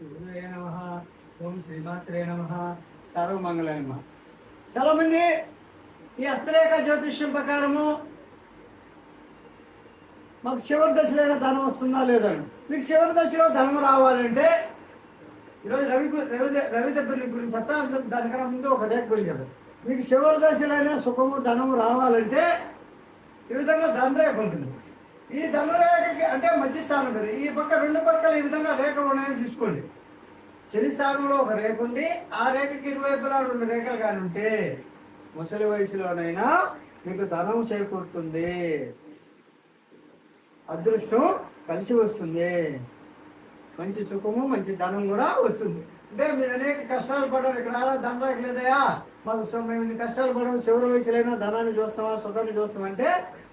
గురువే నమ. ఓం శ్రీమాత్రే నమ. సర్వమంగళాయ నమ. చాలా మంది ఈ హస్తరేఖ జ్యోతిష్యం ప్రకారము మాకు చివరి దశలో ధనం వస్తుందా లేదా అని. మీకు చివరి దశలో ధనం రావాలంటే ఈరోజు రవి రవి రవి దెబ్బల గురించి చెప్తా దానికన్నా ముందు ఒక రేఖ గురించి చెప్తాను మీకు చివరి దశలైన సుఖము ధనము రావాలంటే ఈ విధంగా ధనరేఖ ఉంటుంది. ఈ ధనరేఖకి అంటే మధ్య స్థానం ఉంటుంది. ఈ పక్క రెండు పక్కల ఈ విధంగా రేఖలు ఉన్నాయని చూసుకోండి. శని స్థానంలో ఒక రేఖ ఉంది. ఆ రేఖకి ఇరువైపులా రెండు రేఖలు కానీ ఉంటే ముసలి వయసులోనైనా మీకు ధనం చేకూరుతుంది. అదృష్టం కలిసి వస్తుంది. మంచి సుఖము మంచి ధనం కూడా వస్తుంది. అంటే మీరు అనేక కష్టాలు పడడం ఇక్కడ ధనం రాకలేదయా మాకు మేము కష్టాలు పడడం చివరి వయసులైనా ధనాన్ని చూస్తామా సుఖాన్ని చూస్తామంటే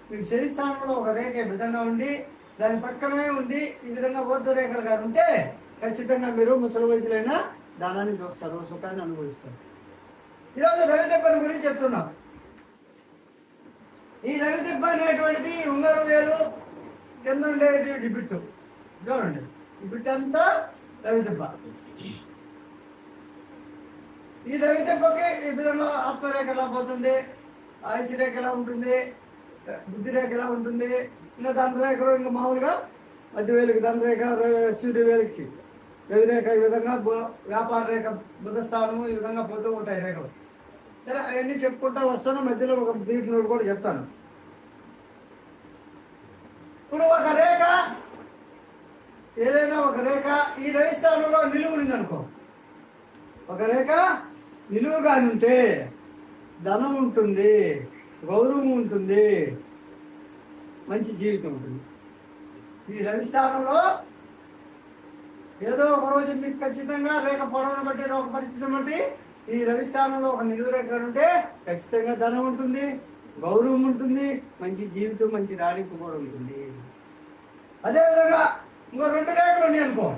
మీకు శని స్థానంలో ఒక రేఖ ఈ విధంగా ఉండి దాని పక్కనే ఉండి ఈ విధంగా బౌద్ధ రేఖలు కానీ ఉంటే ఖచ్చితంగా మీరు ముసలి వయసులైన దానాన్ని చూస్తారు సుఖాన్ని అనుభవిస్తారు. ఈరోజు రవిదెబ్బని గురించి చెప్తున్నాం. ఈ రవిదెబ్బ అనేటువంటిది ఉంగరం వేలు కింద ఉండేది బిట్టు చూడండి. డిబిట్ అంతా రవిదెబ్బ ఈ రవిదెబ్బకి ఈ విధంగా ఆత్మరేఖ ఎలా పోతుంది? ఆయుష్ రేఖ ఎలా ఉంటుంది? బుద్ధి రేఖ ఎలా ఉంటుంది? ఇంకా దాని రేఖలు ఇంకా మామూలుగా మధ్య వేలికి దాని రేఖ సూర్య వేలికి. రవి రేఖ ఈ విధంగా వ్యాపార రేఖ బుధ స్థానము ఈ విధంగా పోతూ ఉంటాయి రేఖలు. సరే అవన్నీ చెప్పుకుంటా వస్తాను. మధ్యలో ఒక దీటి నోడు కూడా చెప్తాను. ఇప్పుడు ఒక రేఖ ఏదైనా ఒక రేఖ ఈ రవి స్థానంలో నిలువునింది అనుకో ఒక రేఖ నిలువుగా ఉంటే ధనం ఉంటుంది. గౌరవం ఉంటుంది. మంచి జీవితం ఉంటుంది. ఈ రవి స్థానంలో ఏదో ఒక రోజు మీకు ఖచ్చితంగా లేక పొడవును బట్టి ఒక పరిస్థితిని బట్టి ఈ రవి స్థానంలో ఒక నిలువు ఉంటే ఖచ్చితంగా ధనం ఉంటుంది గౌరవం ఉంటుంది మంచి జీవితం మంచి రాణింపు కూడా ఉంటుంది. అదేవిధంగా ఇంకో రెండు రేఖలు ఉన్నాయి అనుకో.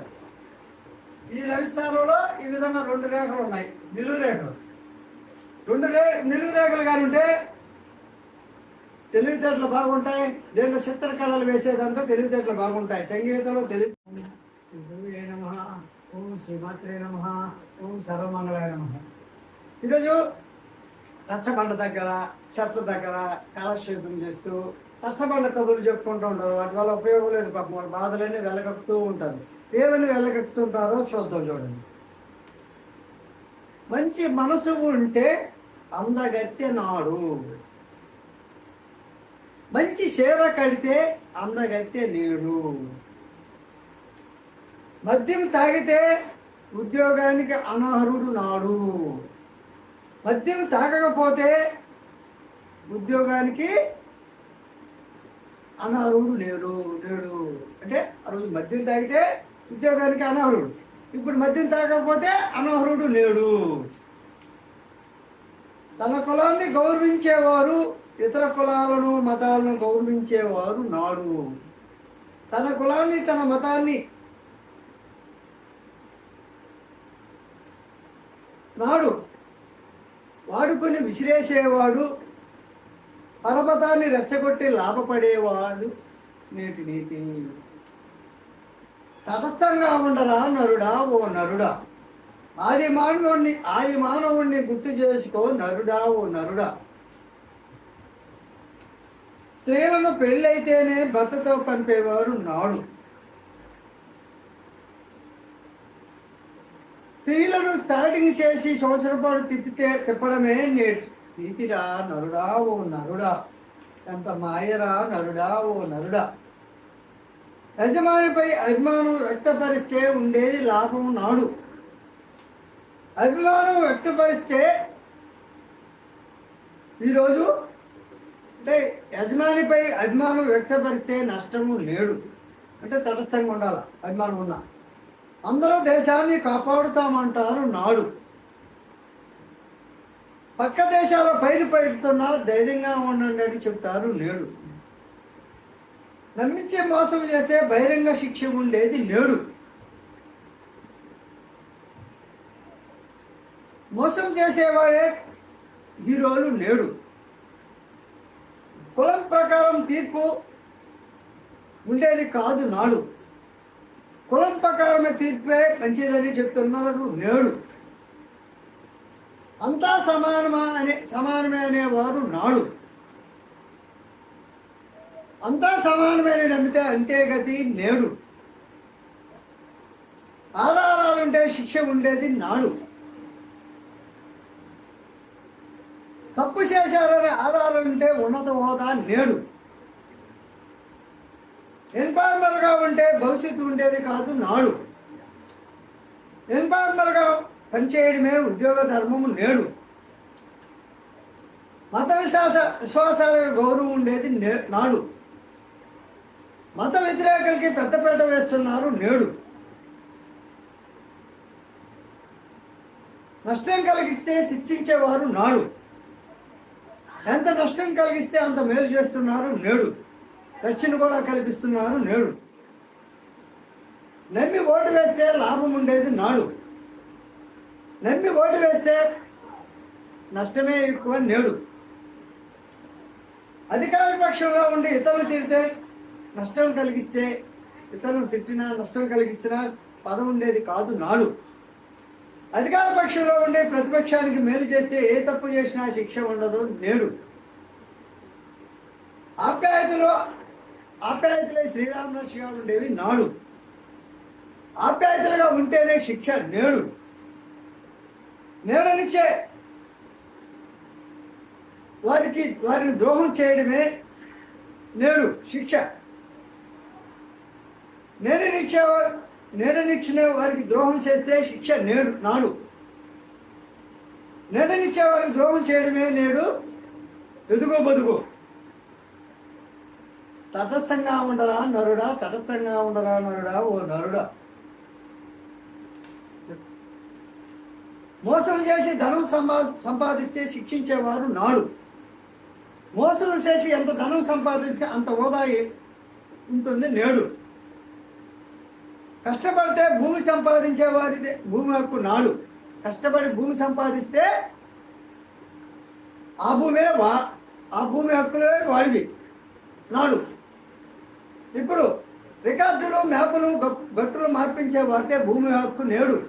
ఈ రవి స్థానంలో ఈ విధంగా రెండు రేఖలు ఉన్నాయి. నిలువు రేఖలు రెండు రే నిలువు రేఖలు కానీ ఉంటే తెలివితేటలు బాగుంటాయి దీంట్లో చిత్రకళలు వేసేదంటే తెలివితేటలు బాగుంటాయి. సంగీతంలో తెలివి ఓం శ్రీమాత్రే నమ. ఓం సర్వమంగళాయ నమ. ఈరోజు రచ్చబండ దగ్గర చెట్ల దగ్గర కాలక్షేపం చేస్తూ రచ్చబండ కబుర్లు చెప్పుకుంటూ ఉంటారు. వాటి వల్ల ఉపయోగం లేదు పాపం. వాళ్ళ బాధలన్నీ వెళ్ళగక్కుతూ ఉంటారు. ఏమని వెళ్ళగక్కుతుంటారో చూద్దాం చూడండి. మంచి మనసు ఉంటే అందగత్తె నాడు. మంచి చీర కడితే అందగైతే నేడు. మద్యం తాగితే ఉద్యోగానికి అనర్హుడు నాడు. మద్యం తాగకపోతే ఉద్యోగానికి అనర్హుడు లేడు లేడు అంటే ఆ రోజు మద్యం తాగితే ఉద్యోగానికి అనర్హుడు. ఇప్పుడు మద్యం తాగకపోతే అనర్హుడు లేడు తన కులాన్ని గౌరవించేవారు ఇతర కులాలను మతాలను గౌరవించేవారు నాడు. తన కులాన్ని తన మతాన్ని నాడు వాడుకొని విసిరేసేవాడు పరమతాన్ని రెచ్చగొట్టి లాభపడేవాడు నేటి నీతి తటస్థంగా ఉండరా నరుడా ఓ నరుడా? ఆది మానవుణ్ణి ఆది మానవుణ్ణి గుర్తు చేసుకో నరుడా ఓ నరుడా? స్త్రీలను పెళ్ళైతేనే భర్తతో పంపేవారు నాడు. స్త్రీలను స్టార్టింగ్ చేసి సంవత్సరం పాటు తిప్పితే తిప్పడమే నేటి నీతిరా నరుడా ఓ నరుడా. ఎంత మాయరా నరుడా ఓ నరుడా. యజమానిపై అభిమానం వ్యక్తపరిస్తే ఉండేది లాభం నాడు. అభిమానం వ్యక్తపరిస్తే ఈరోజు అంటే యజమానిపై అభిమానం వ్యక్తపరిస్తే నష్టము లేడు. అంటే తటస్థంగా ఉండాలి అభిమానం ఉన్నా. అందరూ దేశాన్ని కాపాడుతామంటారు నాడు. పక్క దేశాల పైరు పైరుతున్నా ధైర్యంగా ఉండండి అని చెప్తారు నేడు. నమ్మించే మోసం చేస్తే బహిరంగ శిక్ష ఉండేది నేడు. మోసం చేసేవారే హీరోలు నేడు. కులం ప్రకారం తీర్పు ఉండేది కాదు నాడు. కులం ప్రకారమే తీర్పే మంచిదని చెప్తున్నారు నేడు. అంతా సమానమా అనే సమానమే అనేవారు నాడు. అంతా సమానమైన నమ్మితే అంతే గతి నేడు. ఆధారాలుంటే శిక్ష ఉండేది నాడు. తప్పు చేశారనే ఆధారం ఉంటే ఉన్నత హోదా నేడు. ఎన్ఫార్మర్గా ఉంటే భవిష్యత్తు ఉండేది కాదు నాడు. ఎన్ఫార్మర్గా పనిచేయడమే ఉద్యోగ ధర్మము నేడు. మత విశ్వాస విశ్వాసాల గౌరవం ఉండేది నే నాడు. మత వ్యతిరేకులకి పెద్దపీట వేస్తున్నారు నేడు. నష్టం కలిగిస్తే శిక్షించేవారు నాడు. ఎంత నష్టం కలిగిస్తే అంత మేలు చేస్తున్నారు నేడు. రక్షణ కూడా కల్పిస్తున్నారు నేడు. నమ్మి ఓటు వేస్తే లాభం ఉండేది నాడు. నమ్మి ఓటు వేస్తే నష్టమే ఎక్కువ నేడు. అధికార పక్షంలో ఉండి ఇతరులు తిడితే నష్టం కలిగిస్తే ఇతరులు తిట్టినా నష్టం కలిగించిన పదం ఉండేది కాదు నాడు. అధికార పక్షంలో ఉండే ప్రతిపక్షానికి మేలు చేస్తే ఏ తప్పు చేసినా శిక్ష ఉండదు నేడు. ఆప్యాయతలో ఆప్యాయతలే శ్రీరామనర్షి గారు ఉండేవి నాడు. ఆప్యాయతలుగా ఉంటేనే శిక్ష నేడు. నేడనిచ్చే వారికి వారిని ద్రోహం చేయడమే నేడు శిక్ష. నేడనిచ్చే నేడనిచ్చిన వారికి ద్రోహం చేస్తే శిక్ష నేడు నాడు. నేడనిచ్చే వారికి ద్రోహం చేయడమే నేడు. ఎదుగో బదుగో. తటస్థంగా ఉండరా నరుడా తటస్థంగా ఉండరా నరుడా ఓ నరుడా. మోసం చేసి ధనం సంపా సంపాదిస్తే శిక్షించేవారు నాడు. మోసం చేసి ఎంత ధనం సంపాదిస్తే అంత హోదా ఉంటుంది నేడు. కష్టపడితే భూమి సంపాదించే వారిదే. భూమి హక్కు నాడు. కష్టపడి భూమి సంపాదిస్తే ఆ భూమి వా ఆ భూమి హక్కులే వాడివి. నాడు. ఇప్పుడు రికార్డులు మ్యాపులు గట్టులు మార్పించే వారితే భూమి హక్కు నేడు.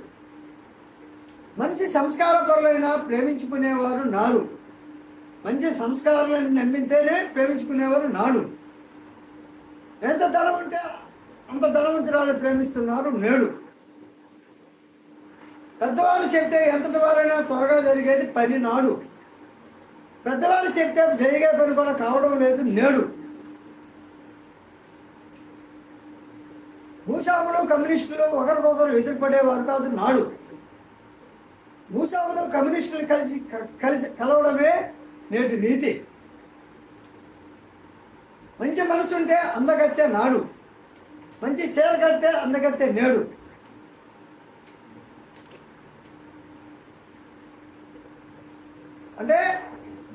మంచి సంస్కారపరులైన ప్రేమించుకునేవారు నాడు. మంచి సంస్కారాలను నమ్మితేనే ప్రేమించుకునేవారు నాడు. ఎంత ధనం ఉంటే అంత ధనవంతురాలు ప్రేమిస్తున్నారు నేడు. పెద్దవారు చెప్తే ఎంతటి వారైనా త్వరగా జరిగేది పని నాడు. పెద్దవారు చెప్తే జరిగే పని కూడా కావడం లేదు నేడు. భూస్వాములు కమ్యూనిస్టులు ఒకరికొకరు ఎదురుపడేవారు కాదు నాడు. భూస్వాములు కమ్యూనిస్టులు కలిసి కలిసి కలవడమే నేటి నీతి. మంచి మనసుంటే అందగత్తే నాడు. మంచి చీర కడితే అందగత్తే నేడు. అంటే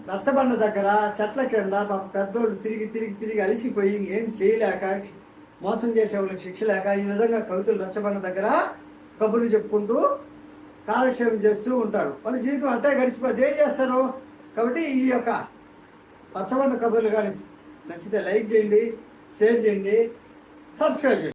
రచ్చబండ దగ్గర చెట్ల కింద పాప పెద్దోళ్ళు తిరిగి తిరిగి తిరిగి అలసిపోయి ఇంకేం చేయలేక మోసం చేసే వాళ్ళకి శిక్ష లేక ఈ విధంగా కవితలు రచ్చబండ దగ్గర కబుర్లు చెప్పుకుంటూ కాలక్షేపం చేస్తూ ఉంటారు. వాళ్ళ జీవితం అంటే గడిచిపోతే ఏం చేస్తారు? కాబట్టి ఈ యొక్క పచ్చబండ కబుర్లు కానీ నచ్చితే లైక్ చేయండి షేర్ చేయండి. సబ్స్క్రైబ్ చేయండి